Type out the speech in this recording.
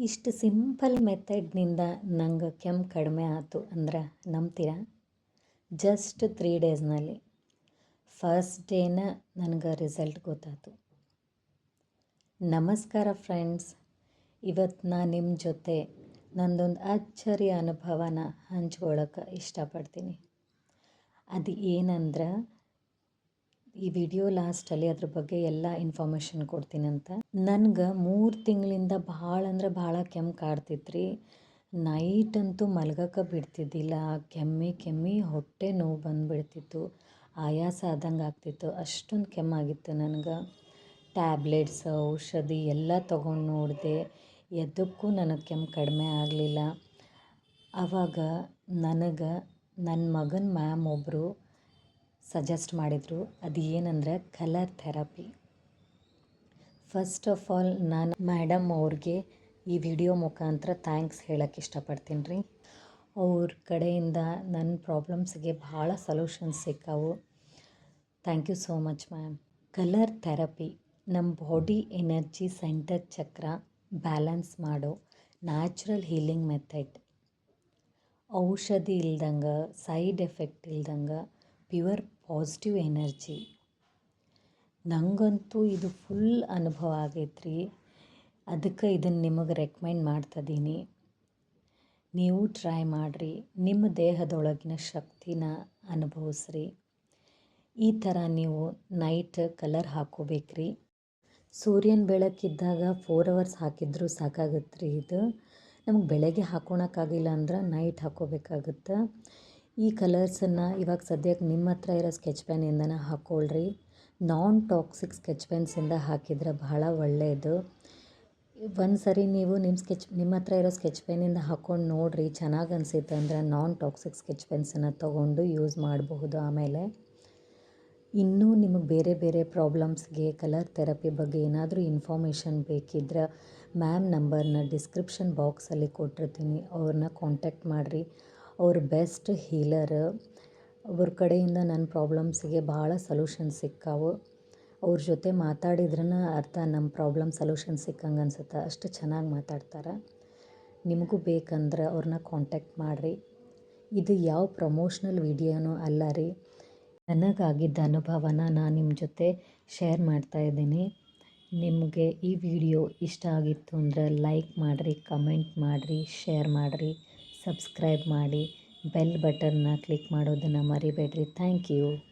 ಇಷ್ಟು ಸಿಂಪಲ್ ಮೆಥಡ್ನಿಂದ ನಂಗೆ ಕೆಮ್ಮು ಕಡಿಮೆ ಆಯ್ತು ಅಂದ್ರೆ ನಂಬ್ತೀರಾ? ಜಸ್ಟ್ ತ್ರೀ ಡೇಸ್ನಲ್ಲಿ ಫಸ್ಟ್ ಡೇನ ನನಗೆ ರಿಸಲ್ಟ್ ಗೊತ್ತಾಯ್ತು. ನಮಸ್ಕಾರ ಫ್ರೆಂಡ್ಸ್ ಇವತ್ತು ನಾನು ನಿಮ್ಮ ಜೊತೆ ನಂದೊಂದು ಅಚ್ಚರಿ ಅನುಭವನ ಹಂಚ್ಕೊಳ್ಳೋಕೆ ಇಷ್ಟಪಡ್ತೀನಿ. ಅದು ಏನಂದ್ರೆ ಈ ವಿಡಿಯೋ ಲಾಸ್ಟಲ್ಲಿ ಅದ್ರ ಬಗ್ಗೆ ಎಲ್ಲ ಇನ್ಫಾರ್ಮೇಷನ್ ಕೊಡ್ತೀನಂತ ನನಗೆ ಮೂರು ತಿಂಗಳಿಂದ ಭಾಳ ಅಂದ್ರೆ ಭಾಳ ಕೆಮ್ಮು ಕಾಡ್ತಿತ್ರಿ. ನೈಟ್ ಅಂತೂ ಮಲ್ಗಕ್ಕೆ ಬಿಡ್ತಿದ್ದಿಲ್ಲ. ಕೆಮ್ಮಿ ಕೆಮ್ಮಿ, ಹೊಟ್ಟೆ ನೋವು ಬಂದುಬಿಡ್ತಿತ್ತು. ಆಯಾಸ ಆದಂಗೆ ಆಗ್ತಿತ್ತು. ಅಷ್ಟೊಂದು ಕೆಮ್ಮಾಗಿತ್ತು ನನಗೆ. ಟ್ಯಾಬ್ಲೆಟ್ಸ್ ಔಷಧಿ ಎಲ್ಲ ತೊಗೊಂಡು ನೋಡಿದೆ. ಎದಕ್ಕೂ ನನಗೆ ಕೆಮ್ಮು ಕಡಿಮೆ ಆಗಲಿಲ್ಲ. ಆವಾಗ ನನಗೆ ನನ್ನ ಮಗನ ಮ್ಯಾಮ್ ಒಬ್ಬರು ಸಜೆಸ್ಟ್ ಮಾಡಿದರು. ಅದು ಏನಂದ್ರೆ colour therapy first of all ನಾನು ಮೇಡಮ್ ಅವ್ರಿಗೆ ಈ ವಿಡಿಯೋ ಮುಖಾಂತರ ಥ್ಯಾಂಕ್ಸ್ ಹೇಳೋಕ್ಕೆ ಇಷ್ಟಪಡ್ತೀನಿ ರೀ. ಅವ್ರ ಕಡೆಯಿಂದ ನನ್ನ ಪ್ರಾಬ್ಲಮ್ಸ್ಗೆ ಭಾಳ solutions ಸಿಕ್ಕಾವು. Thank you so much ma'am colour therapy ನಮ್ಮ body energy centre chakra balance ಮಾಡೋ ನ್ಯಾಚುರಲ್ ಹೀಲಿಂಗ್ ಮೆಥಡ್ ಔಷಧಿ ಇಲ್ದಂಗೆ ಸೈಡ್ ಎಫೆಕ್ಟ್ ಇಲ್ದಂಗೆ ಪ್ಯೂರ್ ಪಾಸಿಟಿವ್ ಎನರ್ಜಿ. ನನಗಂತೂ ಇದು ಫುಲ್ ಅನುಭವ ಆಗೈತ್ರಿ. ಅದಕ್ಕೆ ಇದನ್ನು ನಿಮಗೆ ರೆಕಮೆಂಡ್ ಮಾಡ್ತಿದ್ದೀನಿ ನೀವು ಟ್ರೈ ಮಾಡಿರಿ. ನಿಮ್ಮ ದೇಹದೊಳಗಿನ ಶಕ್ತಿನ ಅನುಭವಿಸ್ರಿ. ಈ ಥರ ನೀವು ನೈಟ್ ಕಲರ್ ಹಾಕೋಬೇಕ್ರಿ. ಸೂರ್ಯನ ಬೆಳಕಿದ್ದಾಗ ಫೋರ್ ಅವರ್ಸ್ ಹಾಕಿದ್ರೂ ಸಾಕಾಗುತ್ತೆ ರೀ ಇದು. ನಮಗೆ ಬೆಳಗ್ಗೆ ಹಾಕೊಳಕ್ಕಾಗಿಲ್ಲ ಅಂದ್ರೆ ನೈಟ್ ಹಾಕೋಬೇಕಾಗುತ್ತೆ. ಈ ಕಲರ್ಸನ್ನು ಇವಾಗ ಸದ್ಯಕ್ಕೆ ನಿಮ್ಮ ಹತ್ರ ಇರೋ ಸ್ಕೆಚ್ ಪೆನ್ನಿಂದನೇ ಹಾಕ್ಕೊಳ್ರಿ. ನಾನ್ ಟಾಕ್ಸಿಕ್ ಸ್ಕೆಚ್ ಪೆನ್ಸಿಂದ ಹಾಕಿದರೆ ಬಹಳ ಒಳ್ಳೆಯದು. ಒಂದು ಸರಿ ನೀವು ನಿಮ್ಮ ಸ್ಕೆಚ್, ನಿಮ್ಮ ಹತ್ರ ಇರೋ ಸ್ಕೆಚ್ ಪೆನ್ನಿಂದ ಹಾಕ್ಕೊಂಡು ನೋಡಿರಿ, ಚೆನ್ನಾಗಿ ಅನಿಸುತ್ತೆ ಅಂದರೆ ನಾನ್ ಟಾಕ್ಸಿಕ್ ಸ್ಕೆಚ್ ಪೆನ್ಸನ್ನು ತೊಗೊಂಡು ಯೂಸ್ ಮಾಡಬಹುದು ಆಮೇಲೆ. ಇನ್ನೂ ನಿಮಗೆ ಬೇರೆ ಬೇರೆ ಪ್ರಾಬ್ಲಮ್ಸ್ಗೆ, ಕಲರ್ ಥೆರಪಿ ಬಗ್ಗೆ ಏನಾದರೂ ಇನ್ಫಾರ್ಮೇಷನ್ ಬೇಕಿದ್ರೆ ಮ್ಯಾಮ್ ನಂಬರ್ನ ಡಿಸ್ಕ್ರಿಪ್ಷನ್ ಬಾಕ್ಸಲ್ಲಿ ಕೊಟ್ಟಿರ್ತೀನಿ, ಅವ್ರನ್ನ ಕಾಂಟ್ಯಾಕ್ಟ್ ಮಾಡಿರಿ. ಅವ್ರು ಬೆಸ್ಟ್ ಹೀಲರ್ ಅವ್ರ ಕಡೆಯಿಂದ ನನ್ನ ಪ್ರಾಬ್ಲಮ್ಸಿಗೆ ಭಾಳ ಸೊಲ್ಯೂಷನ್ ಸಿಕ್ಕಾವು. ಅವ್ರ ಜೊತೆ ಮಾತಾಡಿದ್ರೂ ಅರ್ಥ ನಮ್ಮ ಪ್ರಾಬ್ಲಮ್ ಸೊಲ್ಯೂಷನ್ ಸಿಕ್ಕಂಗೆ ಅನ್ಸುತ್ತೆ. ಅಷ್ಟು ಚೆನ್ನಾಗಿ ಮಾತಾಡ್ತಾರೆ. ನಿಮಗೂ ಬೇಕಂದ್ರೆ ಅವ್ರನ್ನ ಕಾಂಟ್ಯಾಕ್ಟ್ ಮಾಡಿರಿ. ಇದು ಯಾವ ಪ್ರಮೋಷ್ನಲ್ ವಿಡಿಯೋನೂ ಅಲ್ಲ ರೀ. ನನಗಾಗಿದ್ದ ಅನುಭವನ ನಾನು ನಿಮ್ಮ ಜೊತೆ ಶೇರ್ ಮಾಡ್ತಾಯಿದ್ದೀನಿ ನಿಮಗೆ ಈ ವಿಡಿಯೋ ಇಷ್ಟ ಆಗಿತ್ತು ಅಂದರೆ ಲೈಕ್ ಮಾಡಿರಿ ಕಮೆಂಟ್ ಮಾಡಿರಿ ಶೇರ್ ಮಾಡಿರಿ. ಸಬ್ಸ್ಕ್ರೈಬ್ ಮಾಡಿ ಬೆಲ್ ಬಟನ್ನ ಕ್ಲಿಕ್ ಮಾಡೋದನ್ನು ಮರಿಬೇಡ್ರಿ. Thank you.